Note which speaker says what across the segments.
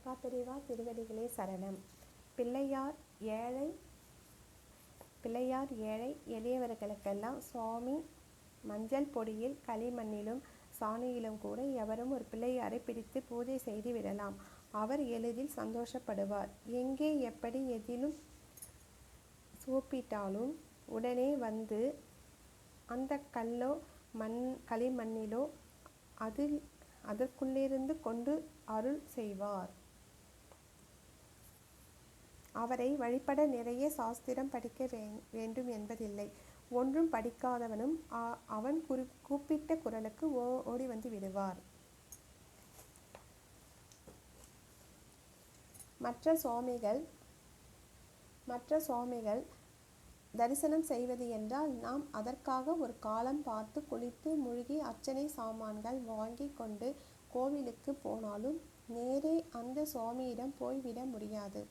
Speaker 1: மகாபெரிவா திருவடிகளே சரணம். பிள்ளையார் ஏழை பிள்ளையார் ஏழை எளியவர்களுக்கெல்லாம் சுவாமி மஞ்சள் பொடியில் களிமண்ணிலும் சாணியிலும் கூட எவரும் ஒரு பிள்ளையாரை பிடித்து பூஜை செய்து விடலாம். அவர் எளிதில் சந்தோஷப்படுவார். எங்கே எப்படி எதிலும் சூப்பிட்டாலும் உடனே வந்து அந்த கல்லோ மண் களிமண்ணிலோ அதில் அதற்குள்ளிருந்து கொண்டு அருள் செய்வார். அவரை வழிபட நிறைய சாஸ்திரம் படிக்க வேண்டும் என்பதில்லை. ஒன்றும் படிக்காதவனும் அ- அவன் குறி கூப்பிட்ட குரலுக்கு ஓ ஓடி வந்து விடுவார். மற்ற சுவாமிகள் மற்ற சுவாமிகள் தரிசனம் செய்வது என்றால் நாம் அதற்காக ஒரு காலம் பார்த்து குளித்து முழுகி அர்ச்சனை சாமான்கள் வாங்கி கொண்டு கோவிலுக்கு போனாலும் நேரே அந்த சுவாமியிடம் போய்விட முடியாது.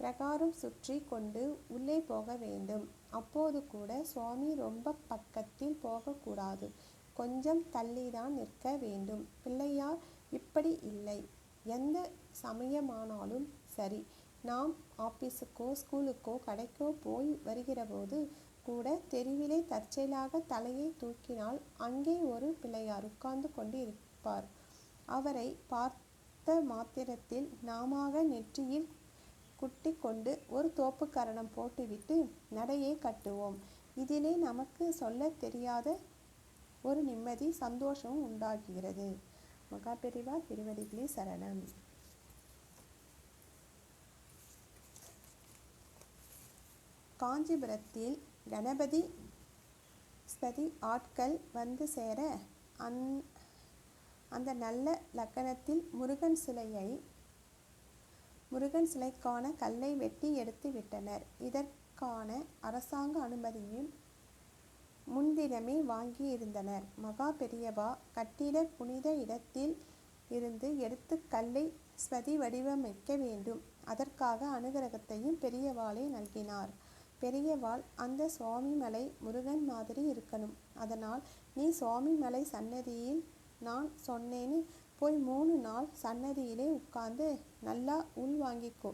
Speaker 1: பிரகாரம் சுற்றி கொண்டு உள்ளே போக வேண்டும். அப்போது கூட சுவாமி ரொம்ப பக்கத்தில் போகக்கூடாது. கொஞ்சம் தள்ளிதான் நிற்க வேண்டும். பிள்ளையார் இப்படி இல்லை. எந்த சமயமானாலும் சரி. நாம் ஆபீஸுக்கோ ஸ்கூலுக்கோ கடைக்கோ போய் வருகிறபோது கூட தெருவிலே தற்செயலாக தலையை தூக்கினால் அங்கே ஒரு பிள்ளையார் உட்கார்ந்து கொண்டு இருப்பார் அவரை பார்த்த மாத்திரத்தில் நாமாக நெற்றியில் குட்டி கொண்டு ஒரு தோப்பு கரணம் போட்டுவிட்டு நடையை கட்டுவோம். இதிலே நமக்கு சொல்ல தெரியாத ஒரு நிம்மதி சந்தோஷமும் உண்டாகிறது. மகாபெரிவா திருவடிகளே சரணம். காஞ்சிபுரத்தில் கணபதி ஸ்பதி ஆட்கள் வந்து சேர அந் அந்த நல்ல லக்கணத்தில் முருகன் சிலையை முருகன் சிலைக்கான கல்லை வெட்டி எடுத்து விட்டனர். இதற்கான அரசாங்க அனுமதியும் முன்தினமே வாங்கி இருந்தனர் மகா பெரியவா கட்டிட புனித இடத்தில் இருந்து எடுத்து கல்லை ஸ்வதி வடிவமைக்க வேண்டும். அதற்காக அனுகிரகத்தையும் பெரியவாளே நல்கினார். பெரியவாள் அந்த சுவாமிமலை முருகன் மாதிரி இருக்கணும். அதனால் நீ சுவாமிமலை சன்னதியில் நான் சொன்னேன்னு போய் மூணு நாள் சன்னதியிலே உட்கார்ந்து நல்லா உள் வாங்கிக்கோ.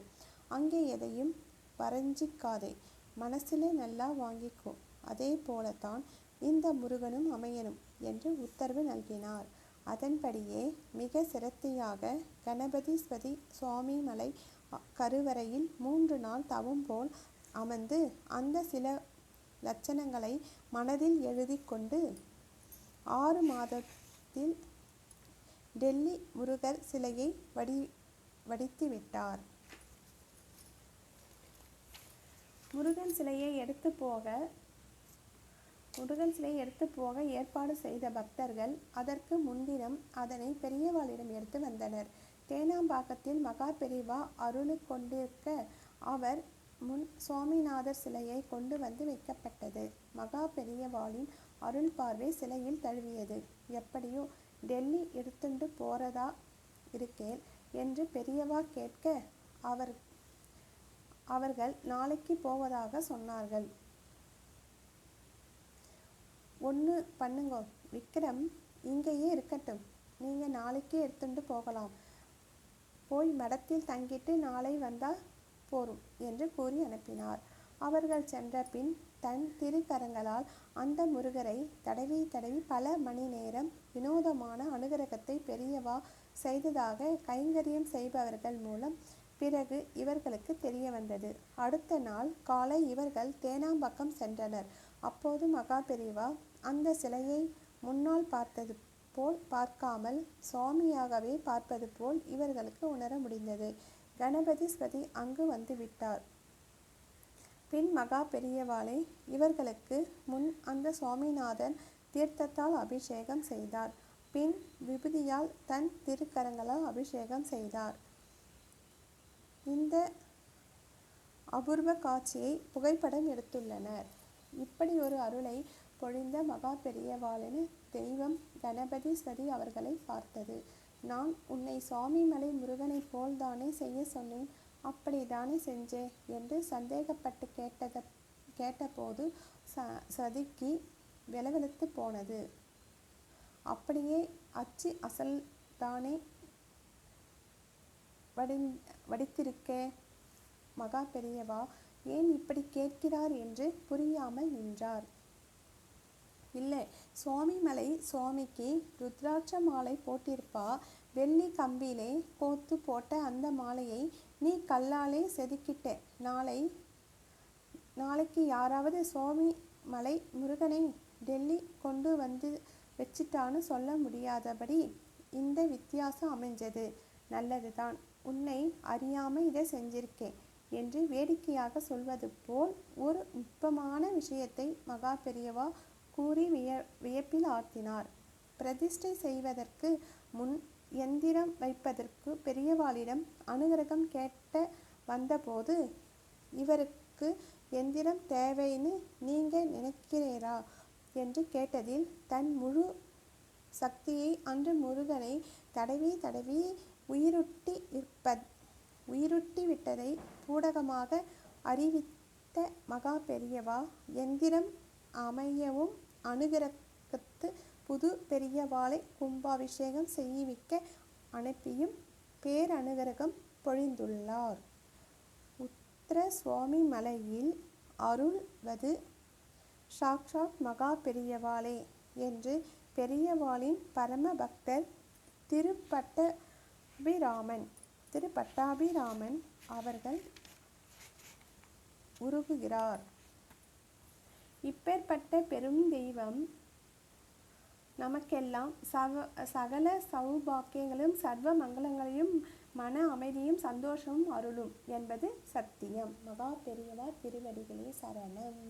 Speaker 1: அங்கே எதையும் வரைஞ்சிக்காதே மனசிலே நல்லா வாங்கிக்கோ. அதே போலத்தான் இந்த முருகனும் அமையணும் என்று உத்தரவு நல்கினார். அதன்படியே மிக சிரத்தையாக கணபதிஸ்வதி சுவாமிமலை சுவாமி மலை கருவறையில் மூன்று நாள் தவம் போல் அமர்ந்து அந்த சில லட்சணங்களை மனதில் எழுதி கொண்டு ஆறு மாதத்தில் டெல்லி முருகர் சிலையை வடி வடித்து விட்டார் முருகன் சிலையை எடுத்து போக முருகன் சிலையை எடுத்து போக ஏற்பாடு செய்த பக்தர்கள் அதற்கு முன்தினம் அதனை பெரியவாளிடம் எடுத்து வந்தனர். தேனாம்பாக்கத்தில் மகா பெரிவா அருளு கொண்டிருக்க அவர் முன் சுவாமிநாதர் சிலையை கொண்டு வந்து வைக்கப்பட்டது. மகா பெரியவாளின் அருள் பார்வை சிலையில் தழுவியது. எப்படியோ டெல்லி எடுத்துண்டு போறதா இருக்கேன் என்று பெரியவா கேட்க அவர் அவர்கள் நாளைக்கு போவதாக சொன்னார்கள். ஒன்று பண்ணுங்க விக்ரம் இங்கேயே இருக்கட்டும். நீங்கள் நாளைக்கே எடுத்துட்டு போகலாம். போய் மடத்தில் தங்கிட்டு நாளை வந்தால் போரும் என்று கூறி அனுப்பினார். அவர்கள் சென்ற பின் தன் திருக்கரங்களால் அந்த முருகரை தடவி தடவி பல மணி நேரம் வினோதமான அனுகிரகத்தை பெரியவா செய்ததாக கைங்கரியம் செய்பவர்கள் மூலம் பிறகு இவர்களுக்கு தெரிய வந்தது அடுத்த நாள் காலை இவர்கள் தேனாம்பக்கம் சென்றனர். அப்போது மகா பெரியவா அந்த சிலையை முன்னால் பார்த்தது போல் பார்க்காமல் சுவாமியாகவே பார்ப்பது போல் இவர்களுக்கு உணர முடிந்தது. கணபதி ஸ்வதி அங்கு வந்து விட்டார். பின் மகா பெரியவாளை இவர்களுக்கு முன் அந்த சுவாமிநாதன் தீர்த்தத்தால் அபிஷேகம் செய்தார். பின் விபூதியால் தன் திருக்கரங்களால் அபிஷேகம் செய்தார். இந்த அபூர்வ காட்சியை புகைப்படம் எடுத்துள்ளனர். இப்படி ஒரு அருளை பொழிந்த மகா பெரியவாளின் தெய்வம் கணபதி சதி அவர்களை பார்த்தது. நான் உன்னை சுவாமிமலை முருகனைப் போல்தானே செய்ய சொன்னேன். அப்படிதானே செஞ்சேன் என்று சந்தேகப்பட்டு கேட்டத கேட்டபோது ச சதிக்கு வெலவெலுத்து போனது. அப்படியே அச்சு அசல் தானே வடி வடித்திருக்கே? மகா பெரியவா ஏன் இப்படி கேட்கிறார் என்று புரியாமல் நின்றார். இல்லை சுவாமிமலை சுவாமிக்கு ருத்ராட்ச மாலை போட்டிருப்பா. வெள்ளி கம்பியிலே கோத்து போட்ட அந்த மாலையை நீ கல்லாலே செதுக்கிட்ட. நாளை நாளைக்கு யாராவது சுவாமி மலை முருகனை டெல்லி கொண்டு வந்து வச்சிட்டான்னு சொல்ல முடியாதபடி இந்த வித்தியாசம் அமைஞ்சது. நல்லதுதான். உன்னை அறியாமல் இதை செஞ்சிருக்கேன் என்று வேடிக்கையாக சொல்வது போல் ஒரு நுட்பமான விஷயத்தை மகா பெரியவா கூறி விய வியப்பில் ஆர்த்தினார் பிரதிஷ்டை செய்வதற்கு முன் எந்திரம் வைப்பதற்கு பெரியவாளிடம் அனுகிரகம் கேட்ட வந்தபோது இவருக்கு எந்திரம் தேவைன்னு நீங்க நினைக்கிறீரா? என்று கேட்டதில் தன் முழு சக்தியை அன்று முருகனை தடவி தடவி உயிருட்டி இருப்ப உயிருட்டி விட்டதை பூடகமாக அறிவித்த மகா பெரியவா எந்திரம் அமையவும் அனுகிரகத்து புது பெரியவாளை கும்பாபிஷேகம் செய்விக்க அனுப்பியும் பேரனுகிரகம் பொழிந்துள்ளார். உத்தர சுவாமி மலையில் அருள்வது சாக்ஷாத் மகா பெரியவாளே என்று பெரியவாளின் பரம பக்தர் திருப்பட்டாபிராமன் திருப்பட்டாபிராமன் அவர்கள் உருகுகிறார். இப்பேற்பட்ட பெரும் தெய்வம் நமக்கெல்லாம் சவ சகல சௌபாக்கியங்களும் சர்வ மங்களங்களையும் மன அமைதியும் சந்தோஷமும் அருளும் என்பது சத்தியம். மகா பெரியவா திருவடிகளே சரணம்.